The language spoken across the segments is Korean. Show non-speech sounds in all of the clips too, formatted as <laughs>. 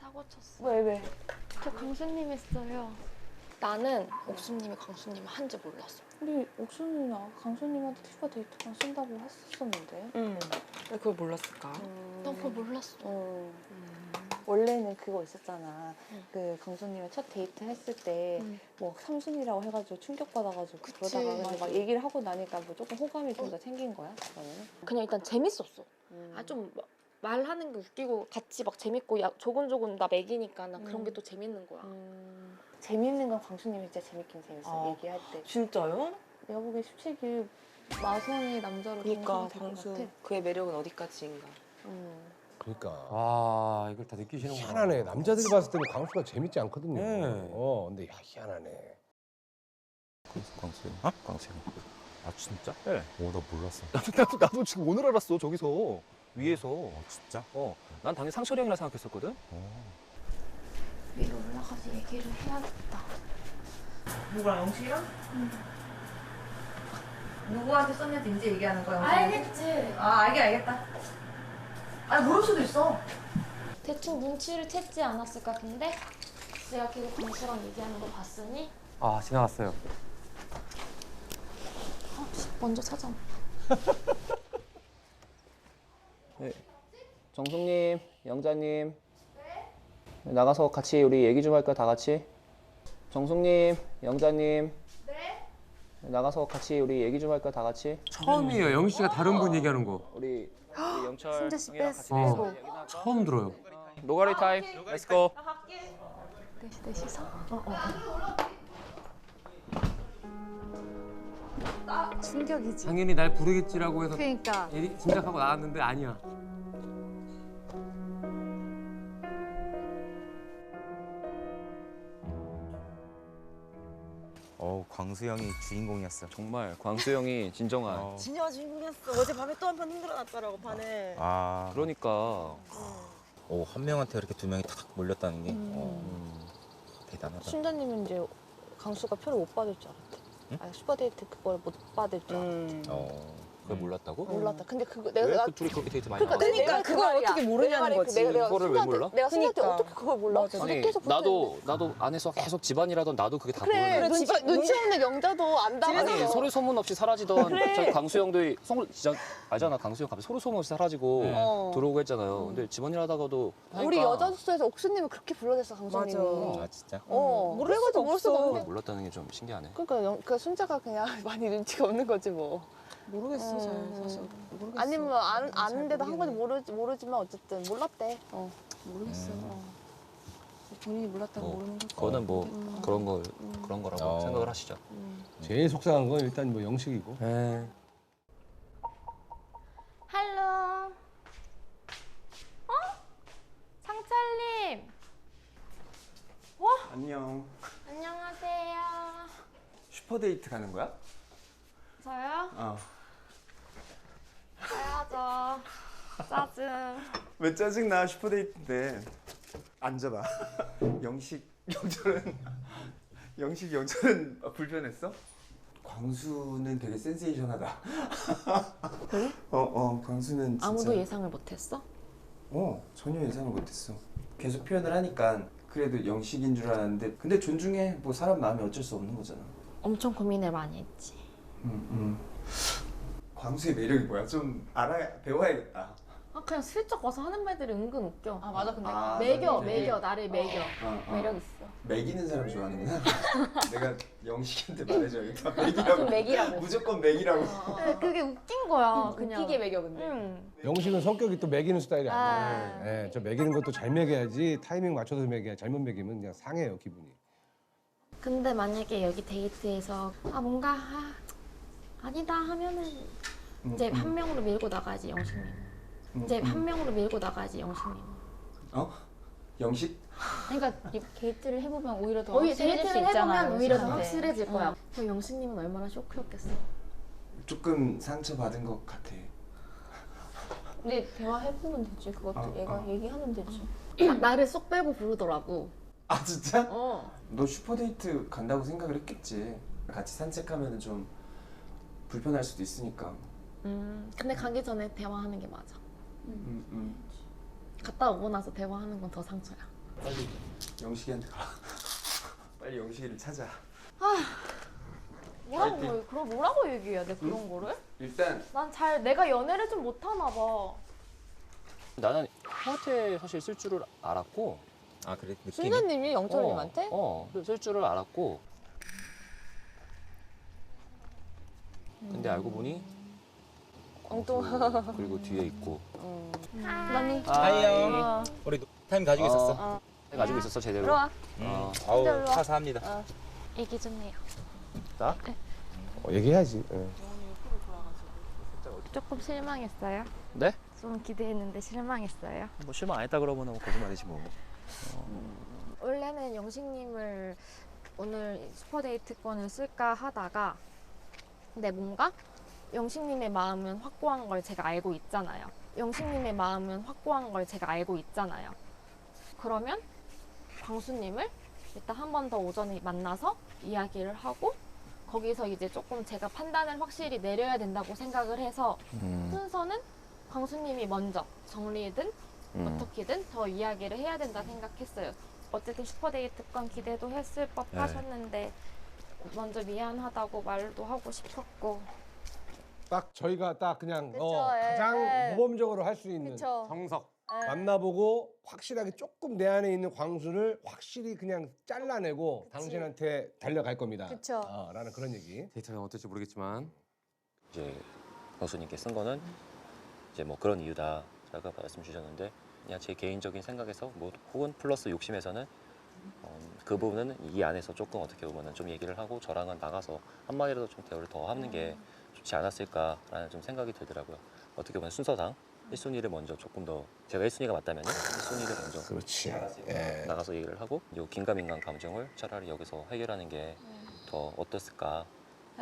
사고 쳤어. 왜 왜? 저 강수님 했어요. 나는 옥수님이 강수님을 한지 몰랐어. 근데 옥수님이나 강수님한테 티파 데이트만 쓴다고 했었는데. 응. 왜 그걸 몰랐을까? 난 그걸 몰랐어. 어. 원래는 그거 있었잖아. 응. 그 강수님이 첫 데이트 했을 때 응. 뭐 삼순이라고 해가지고 충격받아가지고 그치, 그러다가 막. 얘기를 하고 나니까 뭐 조금 호감이 좀더 생긴 거야? 그러면은? 그냥 일단 재밌었어. 음. 아좀 말하는 게 웃기고 같이 막 재밌고 야, 조곤조곤 나 먹이니까 나 그런 음. 게또 재밌는 거야. 음. 재밌는 건 광수님이 진짜 재밌긴 재밌어. 아. 얘기할 때. 진짜요? 내가 보기엔 솔직히 마성의 남자로 그러니까 광수 같아. 그의 매력은 어디까지인가? 음. 그러니까. 와 이걸 다 느끼시는구나. 희한하네. 남자들이 봤을 때는 광수가 재밌지 않거든요. 네. 어, 근데 야, 희한하네. 광수 어? 광수 아 진짜? 네. 오나 몰랐어 나도 나도 지금 오늘 알았어 저기서 위에서. 어 진짜? 어, 난 당연히 상철이 형이라 생각했었거든. 어. 위로 올라가서 얘기를 해야겠다. 누구랑 영식이랑? 누구한테 썼냐고 이제 얘기하는 거야? 알겠지. 아 알게 알겠다. 아 모를 수도 있어. 대충 눈치를 챘지 않았을까 근데 내가 계속 강수랑 얘기하는 거 봤으니 아 지나갔어요. 아, 씨, 먼저 찾아. <laughs> 정숙님, 영자님. 나가서 같이 우리 얘기 좀 할까 다 같이? 정숙님, 영자님. 네. 나가서 같이 우리 얘기 좀 할까 다 같이? 처음이에요. 영희 씨가 다른 분 얘기하는 거. 우리, 우리 영철 승재 씨 형이랑 뺐어. 같이 어. 얘기 좀 할까? 처음 들어요. 노가리 타임. 렛츠 고. 넷이 넷이서? 어, 어. 충격이지. 당연히 날 부르겠지라고 해서 그러니까 얘기 짐작하고 나왔는데 아니야. 어우 광수 형이 주인공이었어 정말 광수 형이 진정한. 어. 진짜 주인공이었어. 어제 밤에 또 한번 힘들어놨더라고 반에. 아 그러니까 오, 한 명한테 이렇게 두 명이 탁 몰렸다는 게 어, 대단하다 순자님은 이제 강수가 표를 못 받을 줄 알았대. 응? 아니 슈퍼데이트 그걸 못 받을 줄 알았대. 음. 어. 그걸 몰랐다고? 몰랐다. 근데 그거 왜 내가 그 둘이 그렇게 데이트 많이 그러니까 나왔어? 그러니까 그걸 어떻게 모르냐는 거지. 내가, 내가 그거를 왜 몰라? 내가 그러니까. 어떻게 그걸 몰라? 맞아. 아니 계속 나도 나도 안에서 계속 집안이라던 나도 그게 다 그래 모르는 눈치, 집안- 눈치 없는 영자도 안다고 아니 소리 소문 없이 사라지던 그래. 저희 강수 형도 송 진짜 알잖아 강수 형 갑자기 소리 소문 없이 사라지고 어. 들어오고 했잖아요. 근데 집안일 하다가도 우리 하니까 여자 숙소에서 옥수님을 그렇게 불러댔어 강수님이. 맞아. 아 진짜? 어. 모를 그래가지고 수가 모를 수가 없어. 몰랐다는 게 좀 신기하네. 그러니까 영, 그 순자가 그냥 <laughs> 많이 눈치가 없는 거지 뭐. 모르겠어 잘 음. 사실. 모르겠어. 아니면 안, 잘 아는데도 한 건지 모르겠네. 모르지, 모르지만 어쨌든 몰랐대. 어. 모르겠어. 음. 본인이 몰랐다고 뭐, 모르는 거지. 그거는 뭐 음. 그런 걸 그런 거라고 어. 생각을 하시죠. 제일 속상한 건 일단 뭐 영식이고. 에. 할로. 어? 상철님. 안녕. 안녕하세요. 슈퍼데이트 가는 거야? 저요? 어. 가야죠. 짜증. 왜 짜증나 슈퍼데이트인데. 앉아봐. <laughs> 영식 영철은 영식 영철은 불편했어? 광수는 되게 센세이션하다. 그래? 어, 어, 광수는 진짜 아무도 예상을 못했어? 어, 전혀 예상을 못했어. 계속 표현을 하니까 그래도 영식인 줄 알았는데 근데 존중해. 뭐 사람 마음이 어쩔 수 없는 거잖아. 엄청 고민을 많이 했지. 음, 음. 광수의 매력이 뭐야? 좀 알아 배워야겠다. 아 그냥 슬쩍 와서 하는 말들이 은근 웃겨. 아 맞아 근데 아, 매겨 나는 되게- 매겨 나를 매겨. 어, 어. 매력 있어. 매기는 사람 좋아하는구나. <laughs> 내가 영식한테 말해줘야겠다. 매기라고. 맥이라고. 무조건 매기라고. 네, 그게 웃긴 거야. 그냥. 웃기게 매겨 근데. 응. 영식은 성격이 또 매기는 스타일이 아. 아니에요. 예, 저 매기는 것도 잘 매겨야지 타이밍 맞춰서 매겨야 잘못 매기면 그냥 상해요 기분이. 근데 만약에 여기 데이트에서 아 뭔가 아, 아니다 하면은 이제 한 명으로 밀고 나가지 영식님. 이제 한 명으로 밀고 나가지 영식님. 어? 영식? 그러니까 이 데이트를 해보면 오히려 더 오히려 확실해질 수 데이트를 있잖아, 해보면 오히려 더 영식한테. 확실해질 거야. 그럼 영식님은 얼마나 쇼크였겠어. 조금 상처 받은 것 같아. 근데 대화해보면 되지 그것도 아, 얘가 아. 얘기하면 되지. 아, <clears throat> 나를 쏙 빼고 부르더라고. 아 진짜? 어. 너 슈퍼데이트 간다고 생각을 했겠지. 같이 산책하면 좀 불편할 수도 있으니까. 음. 근데 가기 전에 대화하는 게 맞아. 음, 음. 갔다 오고 나서 대화하는 건 더 상처야. 빨리 영식이한테 가. <laughs> 빨리 영식이를 찾아. 뭐라고 뭐, 그럼 뭐라고 얘기해야 돼 그런 거를? 일단 난 잘 내가 연애를 좀 못하나 봐. 나는 형한테 사실 쓸 줄을 알았고 아 그래 느낌이? 순자님이 영철님한테? 어, 어, 쓸 줄을 알았고 근데 알고 보니 엉뚱. 그리고 뒤에 있고 나니. 하이요. 우리 타임 가지고 있었어. 가지고 있었어 제대로 들어와. 어. 아우 일로 와. 사사합니다. 얘기 좀 해요. 나? 어, 얘기해야지. 예. 조금 실망했어요. 네? 좀 기대했는데 실망했어요. 뭐 실망 안 했다 그러면 뭐 거짓말이지 뭐 원래는 영식님을 오늘 슈퍼데이트권을 쓸까 하다가 근데 뭔가 영식님의 마음은 확고한 걸 제가 알고 있잖아요. 영식님의 마음은 확고한 걸 제가 알고 있잖아요. 그러면 광수님을 일단 한 번 더 오전에 만나서 이야기를 하고 거기서 이제 조금 제가 판단을 확실히 내려야 된다고 생각을 해서 음. 순서는 광수님이 먼저 정리든 음. 어떻게든 더 이야기를 해야 된다 생각했어요. 어쨌든 슈퍼데이트권 기대도 했을 법 네. 하셨는데 먼저 미안하다고 말도 하고 싶었고 딱 저희가 딱 그냥 그쵸, 어, 예, 가장 예. 모범적으로 할 수 있는 그쵸. 정석. 예. 만나보고 확실하게 조금 내 안에 있는 광수를 확실히 그냥 잘라내고 당신한테 달려갈 겁니다. 그쵸. 어, 라는 그런 얘기. 데이터가 어떨지 모르겠지만 이제 교수님께 쓴 거는 이제 뭐 그런 이유다 라고 말씀 주셨는데 그냥 제 개인적인 생각에서 뭐 혹은 플러스 욕심에서는 어, 그 부분은 이 안에서 조금 어떻게 보면은 좀 얘기를 하고 저랑은 나가서 한마디라도 좀 대화를 더 하는 게 좋지 않았을까라는 좀 생각이 들더라고요. 어떻게 보면 순서상 1순위를 먼저 조금 더 제가 1순위가 맞다면 1순위를 먼저 그렇지. 예. 나가서 얘기를 하고 요 긴가민가한 감정을 차라리 여기서 해결하는 게 더 어땠을까.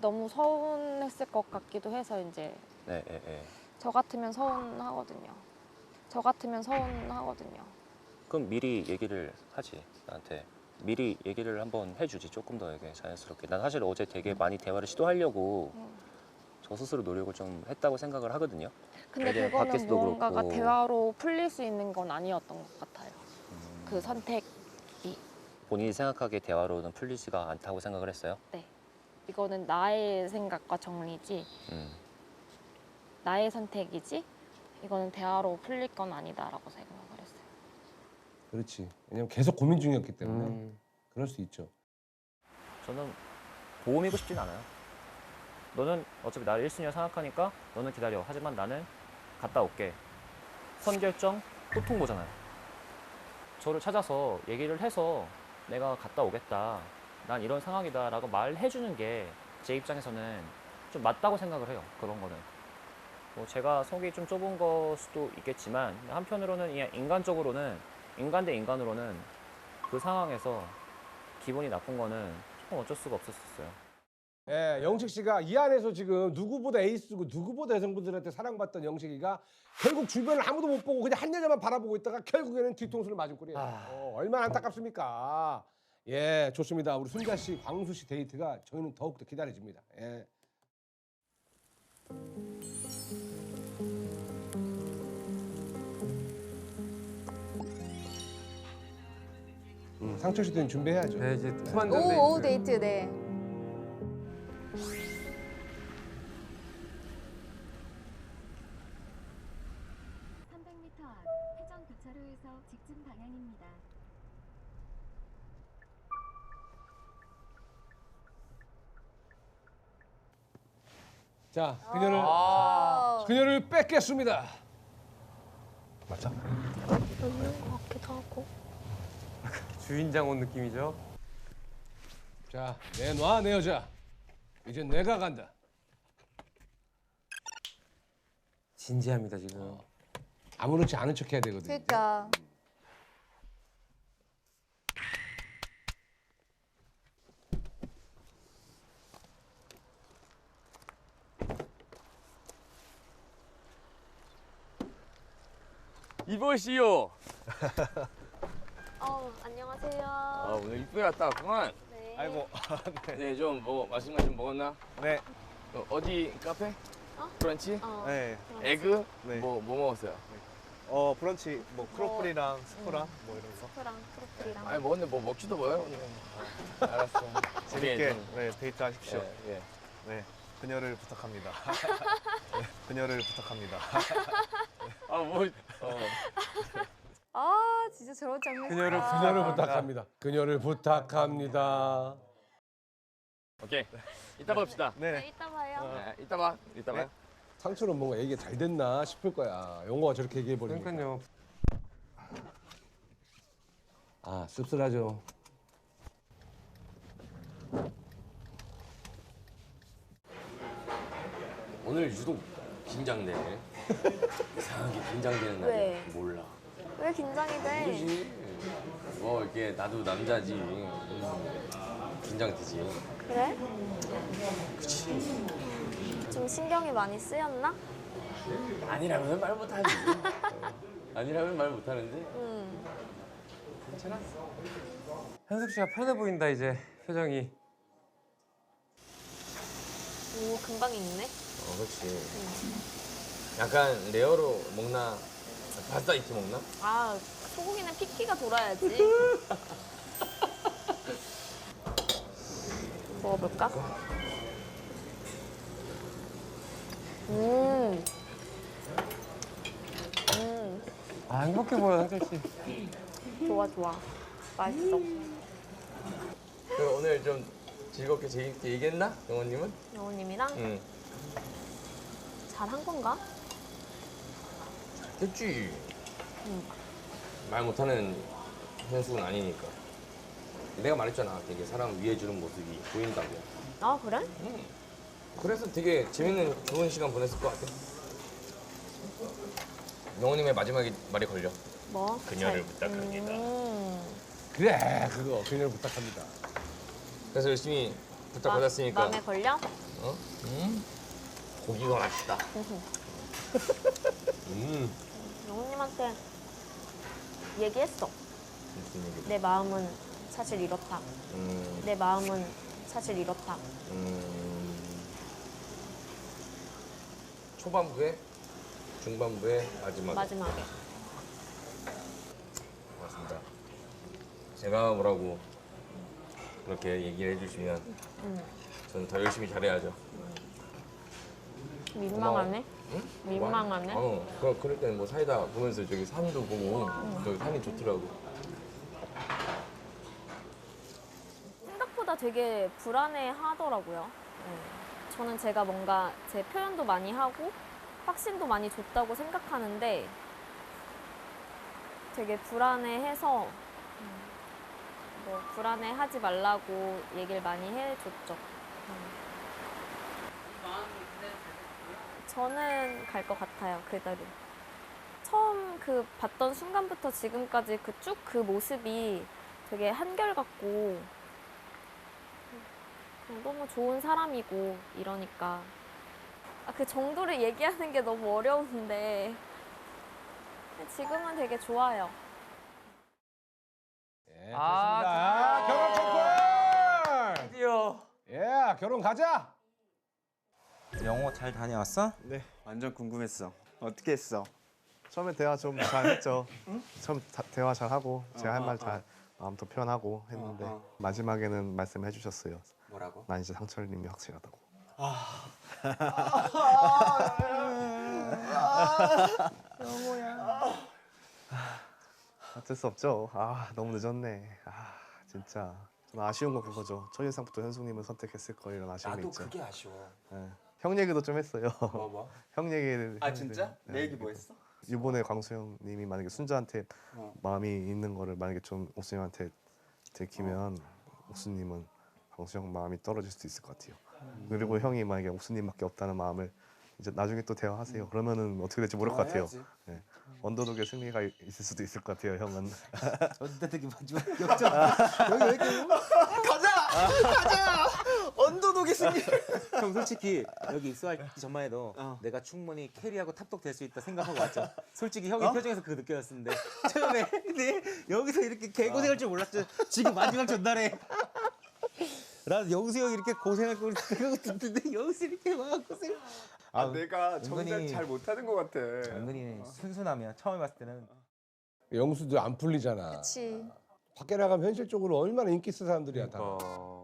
너무 서운했을 것 같기도 해서 이제 네, 예, 예. 저 같으면 서운하거든요. 저 같으면 서운하거든요. 그럼 미리 얘기를 하지 나한테 미리 얘기를 한번 해주지 조금 더 이게 자연스럽게 난 사실 어제 되게 많이 대화를 시도하려고 음. 저 스스로 노력을 좀 했다고 생각을 하거든요 근데 이제 그거는 밖에서도 무언가가 그렇고. 대화로 풀릴 수 있는 건 아니었던 것 같아요. 음, 그 선택 본인이 생각하기에 대화로는 풀리지가 않다고 생각을 했어요 이거는 나의 생각과 정리지 음. 나의 선택이지 이거는 대화로 풀릴 건 아니다라고 했어요. 그렇지. 왜냐면 계속 고민 중이었기 때문에 음. 그럴 수 있죠. 저는 보험이고 싶진 않아요. 너는 어차피 나를 1순위라 생각하니까 너는 기다려. 하지만 나는 갔다 올게. 선결정 소통 보잖아요. 저를 찾아서 얘기를 해서 내가 갔다 오겠다. 난 이런 상황이다 라고 말해주는 게 제 입장에서는 좀 맞다고 생각을 해요. 그런 거는. 뭐 제가 속이 좀 좁은 걸 수도 있겠지만 한편으로는 그냥 인간적으로는 인간 대 인간으로는 그 상황에서 기분이 나쁜 거는 조금 어쩔 수가 없었어요 예, 영식 씨가 이 안에서 지금 누구보다 에이스고 누구보다 여성분들한테 사랑받던 영식이가 결국 주변을 아무도 못 보고 그냥 한 여자만 바라보고 있다가 결국에는 뒤통수를 맞은 꼴이에요. 어, 얼마나 안타깝습니까? 예, 좋습니다. 우리 순자 씨, 광수 씨 데이트가 저희는 더욱더 기다려집니다. 예. 음, 상철 씨도 준비해야죠. 네, 이제 투만전 오후, 오후 데이트. 데이트, 네. 자, 그녀를 아. 그녀를 뺏겠습니다. 맞아? 주인장 온 느낌이죠. 자, 내놔 내 여자. 이제 내가 간다. 진지합니다 지금. 아무렇지 않은 척 해야 되거든 요. 그러니까. 이보시오. <laughs> 어 안녕하세요. 아, 오늘 이쁘게 갔다 왔구만. 네. 아이고. <laughs> 네, 좀 뭐 맛있는 거 좀 먹었나? 네. 어, 어디 카페? 어? 브런치? 어, 네. 에그? 네. 뭐, 뭐 먹었어요? 어 브런치 뭐 크로플이랑 스프랑 뭐 이런 거 스프랑 크로플이랑. 아니 먹었는데 뭐 먹지도 뭐요? 알았어. <laughs> 재밌게 좀- 네, 데이트 하십시오. 예, 예. 네 그녀를 부탁합니다. <laughs> 네, 그녀를 부탁합니다. 아 뭐. 어. 아 진짜 저런 장면. 그녀를. 그녀를 부탁합니다. 그녀를 부탁합니다. 오케이. 이따 봅시다. 네. 이따 봐요. 네, 이따 봐. 이따 봐. 상처는 뭔가 얘기가 잘 됐나 싶을 거야. 용호가 저렇게 얘기해 버리니까. 그러니까요. 아 씁쓸하죠. 오늘 유독 긴장되네. <laughs> 이상하게 긴장되는 왜? 날이야. 몰라. 왜 긴장이 돼? 그지. 뭐 이렇게 나도 남자지. 음, 긴장되지. 그래? 좀 신경이 많이 쓰였나? 아니라면 말 못하지. 아니라면 말 못하는데. <laughs> 응. 현숙 씨가 편해 보인다 이제 표정이. 오 금방 익네. 어, 그렇지. 약간 레어로 먹나? 바싸 이렇게 먹나? 아 소고기는 피키가 돌아야지. <laughs> 먹어볼까? 음. 음. 아 행복해 보여 현숙 씨. 좋아 좋아. 맛있어. 그 오늘 좀 즐겁게 재밌게 얘기했나? 영호님은? 영호님이랑 응. 잘한 건가? 됐지. 응. 말 못하는 현숙은 아니니까. 내가 말했잖아. 되게 사람 위해 주는 모습이 보인다고. 아 그래? 응. 그래서 되게 재밌는 좋은 시간 보냈을 것 같아. 영호님의 마지막 말이 걸려. 뭐? 그녀를 잘- 부탁합니다. 음. 그래 그거 그녀를 부탁합니다. 그래서 열심히 부탁 마- 받았으니까. 마음에 걸려? 어? 음? 고기가 맛있다. 음. 영호님한테 얘기했어. 무슨 얘기? 내 마음은 사실 이렇다. 음. 내 마음은 사실 이렇다. 음. 초반부에, 중반부에, 마지막에. 마지막에. 고맙습니다. 제가 뭐라고 그렇게 얘기를 해주시면 음. 저는 더 열심히 잘해야죠. 민망하네. 응? 민망하네. 어, 그, 그럴 때는 뭐 사이다 보면서 저기 산도 보고 저기 산이 좋더라고. 생각보다 되게 불안해 하더라고요. 네. 저는 제가 뭔가 제 표현도 많이 하고 확신도 많이 줬다고 생각하는데 되게 불안해해서 음, 뭐 불안해 하지 말라고 얘기를 많이 해줬죠. 음. 저는 갈 것 같아요 그대로. 처음 그 봤던 순간부터 지금까지 그 쭉그 모습이 되게 한결같고 그냥 너무 좋은 사람이고 이러니까 아, 그 정도를 얘기하는 게 너무 어려운데 지금은 되게 좋아요. 예, 아, 좋습니다. 결혼 커플. 드디어. 예 결혼 가자. 영어 잘 다녀왔어? 네 완전 궁금했어. 어떻게 했어? 처음에 대화 좀 잘했죠. 처음 다- 대화 잘하고 제가 할말잘 마음도 표현하고 했는데 어, 마지막에는 말씀해 주셨어요. 뭐라고? 난 이제 상철님이 확실하다고. <laughs> 어쩔 수 없죠. 아 너무 늦었네. 아 진짜 좀 아쉬운 건 그거죠. 첫 인상부터 현숙님을 선택했을 거 이런 아쉬움이 나도 있죠. 그게 아쉬워. 예. 형 얘기도 좀 했어요. 뭐 뭐? <laughs> 형 얘기를. 아 했는데, 진짜? 예. 내 얘기 뭐 했어? 이번에 광수형님이 만약에 순자한테 어. 마음이 있는 거를 만약에 좀 옥수님한테 들키면 옥수님은 광수형 마음이 떨어질 수도 있을 것 같아요. 그리고 형이 만약에 옥수님밖에 없다는 마음을 이제 나중에 또 대화하세요. 그러면은 어떻게 될지 모를 것 같아요. 좋아해야지. 예. 언더독의 승리가 이- 있을 수도 있을 것 같아요, 형은. 언더독이 마지막 역전. 여기 왜 이렇게 가자 가자 승리. 형 <laughs> 솔직히 여기 입수하기 전만 해도 내가 충분히 캐리하고 탑독 될 수 있다 생각하고 왔죠. 솔직히 형의 표정에서 그거 느껴졌는데 처음에 근데 여기서 이렇게 개고생할 줄 몰랐죠. 지금 마지막 전날에. 난 영수 형이 이렇게 고생할 걸 생각하고 듣는데 여기서 이렇게 막 고생. 아, 아, 내가 정작 잘 못하는 것 같아. 은근히 순순하면 처음에 봤을 때는 영수도 안 풀리잖아. 그치. 밖에 나가면 현실적으로 얼마나 인기 있는 사람들이야 다. 어.